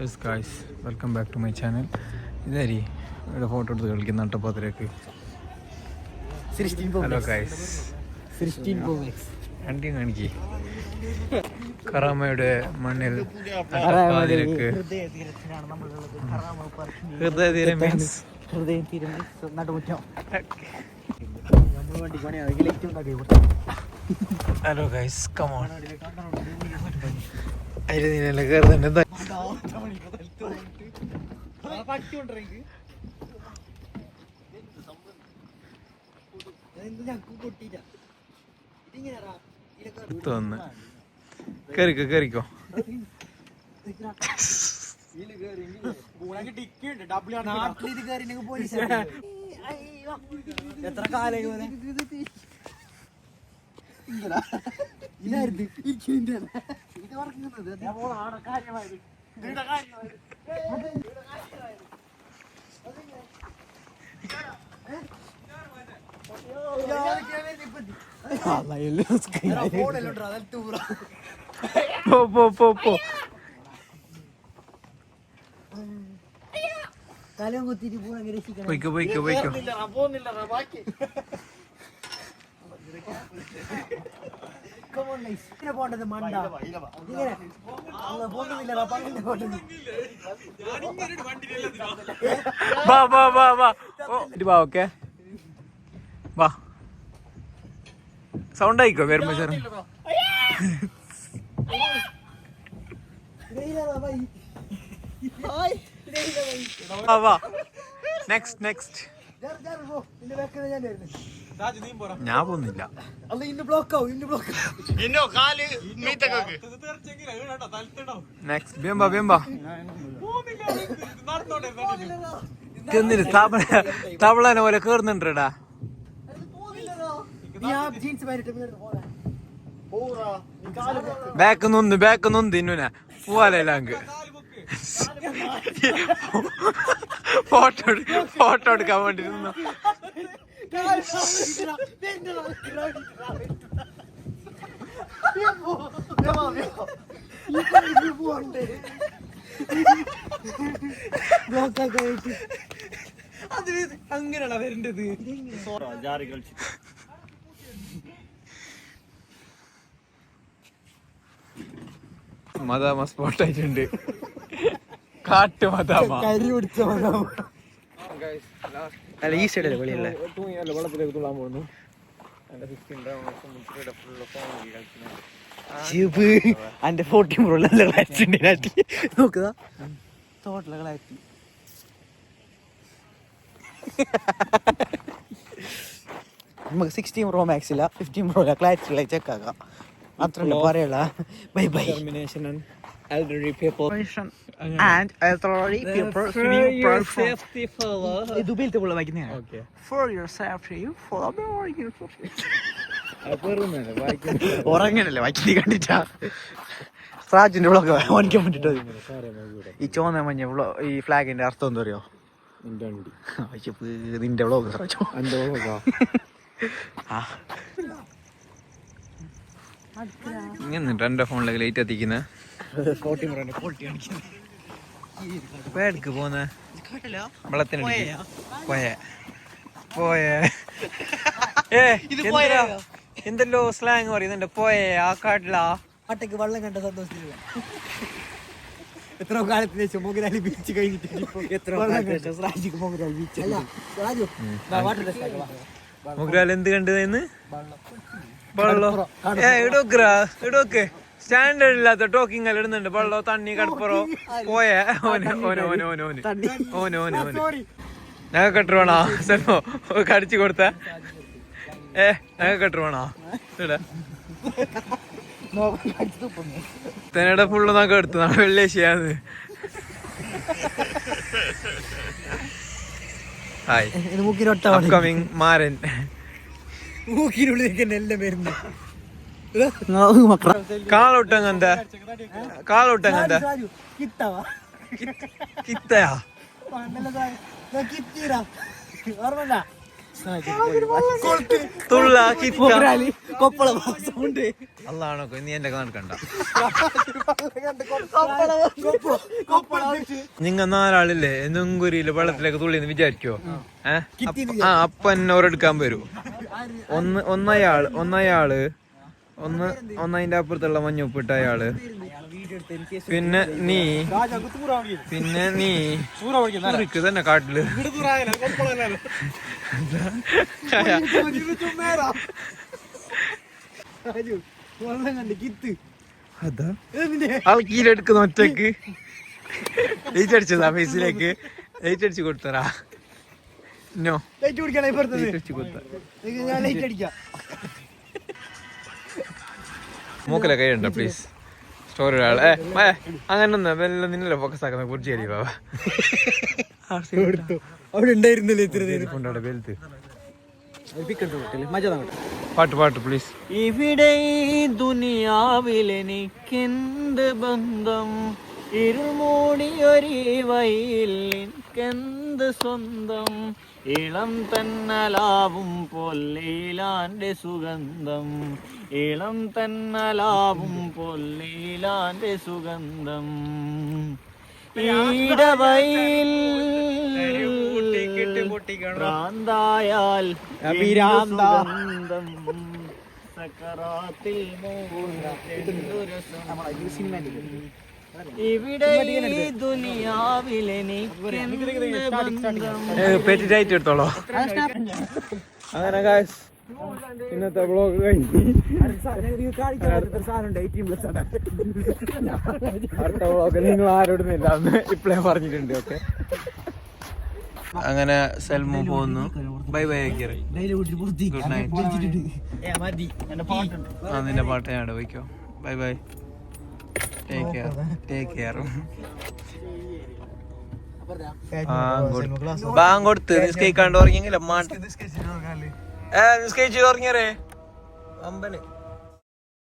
Yes guys welcome back to my channel ഇതാരി ഇവിടെ photo എടുത്ത് കളിക്കുന്ന നട്ടപ്പാത്തിലേക്ക് ഹലോ ഗായ്സ് വണ്ടി കാണിക്ക്. കറാമയുടെ മണ്ണിൽ നട്ടപ്പാതിരക്ക് ഹൃദയതീരം മീൻസ് നടുമുറ്റം. ഹലോ ഗൈസ് കമോൺ അതിൽ നീല കയറുന്നുണ്ട്. തോന്ന് കേറിക്കോ കേറിക്കോ. എത്ര കാലം ഇതായിരുന്നു ഇത് ഉറങ്ങുന്നത് കാര്യമായിട്ട് പോ പോ പോ പോ തലയും കുത്തിട്ട് പോകാൻ രക്ഷിക്കണം പോയിക്കോ പോയിക്കോ പോയിക്കോ കമോൺ ഗൈസ് ഇങ്ങനെ പോണ്ടത് മണ്ട. ഇങ്ങനെ. അങ്ങ് പോകുന്നില്ല പണ്ടിന്റെ പോട്ടത് വാ വാ വാ വാ. ഓ ഇത് വാ ഓക്കെ. വാ. സൗണ്ട് ആയിക്കോ വരുമ്പോ ചേർന്ന് നെക്സ്റ്റ് നെക്സ്റ്റ് ഞാൻ വരുന്നു. ഞാൻ പോന്നില്ല തവളനെ പോലെ കേറുന്നുണ്ടടാ. ബാക്ക് നൊന്ന് ബാക്ക് നൊന്ന് തിന്നുന പോവാലെല്ലാങ്ക് ഫോട്ടോ ഫോട്ടോ എടുക്കാൻ വേണ്ടി അതിന് അങ്ങനെയാണ് വരേണ്ടത് ജാറി കളിച്ചു മദാമ. സ്പോട്ട് ആയിട്ടുണ്ട് കാട്ട് മദാമ കരി പിടിച്ച മദാമ ഗൈസ് ലാസ്റ്റ് അല്ല ഈ സൈഡല്ലേ വെളിയല്ലേ? വെള്ളത്തിലേക്ക് തുള്ളാൻ പോകുന്നു. അന്റെ ഫോർട്ടി പ്രോ നല്ല ക്ലാരിറ്റി നോക്കുക ടോട്ടൽ ക്ലാരിറ്റി നമുക്ക് സിക്സ്റ്റീൻ പ്രോ മാക്സ് ഇല്ല. ഫിഫ്റ്റീൻ പ്രോ ക്ലാരിറ്റി ഉള്ള ചെക്കാക്കാം അത്ര പറയുള്ള bye bye elderly people. and elderly people For your safety, follow. ദുബൈയിലത്തെ പുള്ള വായിക്കുന്നതാണ് Okay. For your safety, you follow me or you വായിക്കുന്നില്ല ഉറങ്ങനല്ലേ വായിക്കുന്നത് കണ്ടിട്ടാ. സ്രാജിന്റെ വ്ളോഗ് ഓനിക്കാൻ വേണ്ടിട്ട് ഈ ചോന്ന മഞ്ഞ വ്ളോ ഈ ഫ്ലാഗിന്റെ അർത്ഥം എന്താ അറിയോ? നിന്റെ വ്ളോഗ് സ്രാജോ ആ. ഇങ്ങനെ എന്റെ ഫോണിലേക്ക് ലൈറ്റ് എത്തിക്കുന്ന. ഫോർട്ടി മുറ ഫോർട്ടി കാണിക്കുന്നു പേടിക്ക് പോന്ന. വെള്ളത്തിന് പോയേ. പോയേ? എന്തല്ലോ സ്ലാങ് പറയുന്നുണ്ട്. പോയേ ആ കാട്ടിലാ. പാട്ടക്ക് വെള്ളം കണ്ട സന്തോഷത്തില്ല എത്ര കാലത്തിന് ശേഷം മോഹൻലാൽ ബീച്ച് കഴിഞ്ഞിട്ട് എത്ര സ്രാജിക്ക് മോഹൻലാൽ ബീച്ച് മുഗ്രാൽ എന്ത് കണ്ടതെന്ന് വെള്ളോ ഏ ഇടോക്കറാ ഇടോക്ക്. സ്റ്റാൻഡേർഡ് ഇല്ലാത്ത ടോക്കിംഗ് എല്ലാം ഇടുന്നുണ്ട്. വെള്ളോ തണ്ണി കടപ്പുറോ. പോയ. ഓന് ഓന് ഓന് ഓന് ഓന്. ഓന് ഓന് ഓന്. ഞങ്ങൾ കെട്ടുവാണോ സെൽമോ കടിച്ചു കൊടുത്ത? ഏ ഞങ്ങൾ കെട്ടുവാണോ ഇവിടെ തെനയുടെ ഫുള്ള് നമുക്ക് എടുത്തു. നാളെ വെള്ളിയാഴ്ചയാന്ന് ഹായ് അപ്കമിങ് മാരൻ. മൂക്കിനുള്ളിലേക്ക് തന്നെ എല്ലാം വരുന്നു കാളൊട്ടങ്ങന്ത? കാളൊട്ടങ്ങന്ത? കിത്തയാ? തുള്ള കൊപ്പള അല്ലാണോ നീ എന്റെ കണ്ട? നിങ്ങ നാലാളില്ലേ? നുങ്കുരിയിൽ വെള്ളത്തിലേക്ക് തുള്ളിന്ന് വിചാരിക്കോ? ഏഹ് ആ അപ്പൊ എന്നോരെടുക്കാൻ വരൂ. ഒന്ന് ഒന്നയാൾ ഒന്നയാൾ. ഒന്ന് ഒന്നതിന്റെ അപ്പുറത്തുള്ള മഞ്ഞുപ്പിട്ട അയാൾ. പിന്നെ നീ പിന്നെ നീ. ഊരിക്ക് തന്നെ കാട്ടിൽ. അതാ. ആൾക്കീലെടുക്കുന്ന ഒറ്റയ്ക്ക്. ലൈറ്റ് അടിച്ചതാ ഫേസിലേക്ക് ലൈറ്റ് കൊടുത്തറാ. ലൈറ്റ് കുടിക്കണേ ലൈറ്റ് അടിച്ചു കൊടുത്ത. ഞാൻ ലൈറ്റ് അടിക്കാം. മൂക്കല കൈയുണ്ടോ പ്ലീസ് സ്റ്റോറി ഒരാൾ ഏ അങ്ങനെ ഒന്നും നിന്നല്ലേ ഫോക്കസ് ആക്കുന്ന കുറിച്ച് ശരി ബാബ അവിടെ ഉണ്ടായിരുന്നല്ലേ ഇത്ര നേരം. കൊണ്ടാടെ വെലുത്ത് പാട്ട് പാട്ട് പ്ലീസ് ഇവിടെ ദുനിയാവിൽ എനിക്കെന്ത് ബന്ധം? ഇരുമൂടിയൊരു വയിൽ എനിക്കെന്ത് സ്വന്തം? ഇളം തന്നലാവും പൊല്ലീലാന്റെ സുഗന്ധം. ഇളം തന്നലാവും പൊല്ലീലാന്റെ സുഗന്ധം. ഈടവയിൽ ഭ്രാന്തായാൽ സുഗന്ധം. സക്കറാത്തിൽ ഇവിടെ ഈ പെറ്റി ഡയറ്റ് എടുത്തോളോ. അങ്ങനെ ഗായ്സ് ഇന്നത്തെ വ്ളോഗ് കഴിഞ്ഞ് അടുത്ത വ്ളോഗ് നിങ്ങൾ ആരോടുന്നില്ല എന്ന് ഇപ്പളേ പറഞ്ഞിട്ടുണ്ട് ഓക്കെ അങ്ങനെ സെൽമു പോകുന്നു ബൈ ബൈ ഗുഡ് നൈറ്റ് ആ നിന്റെ പാട്ട് ഞാൻ വയ്ക്കോ. Bye bye take care take care bank കൊടുത്ത് നിസ്കരിക്കാണ്ട് ഉറങ്ങിയെങ്കില? മാട്ട് ഏ നിസ്കരിച്ച് ഉറങ്ങിയറേ? അമ്പന്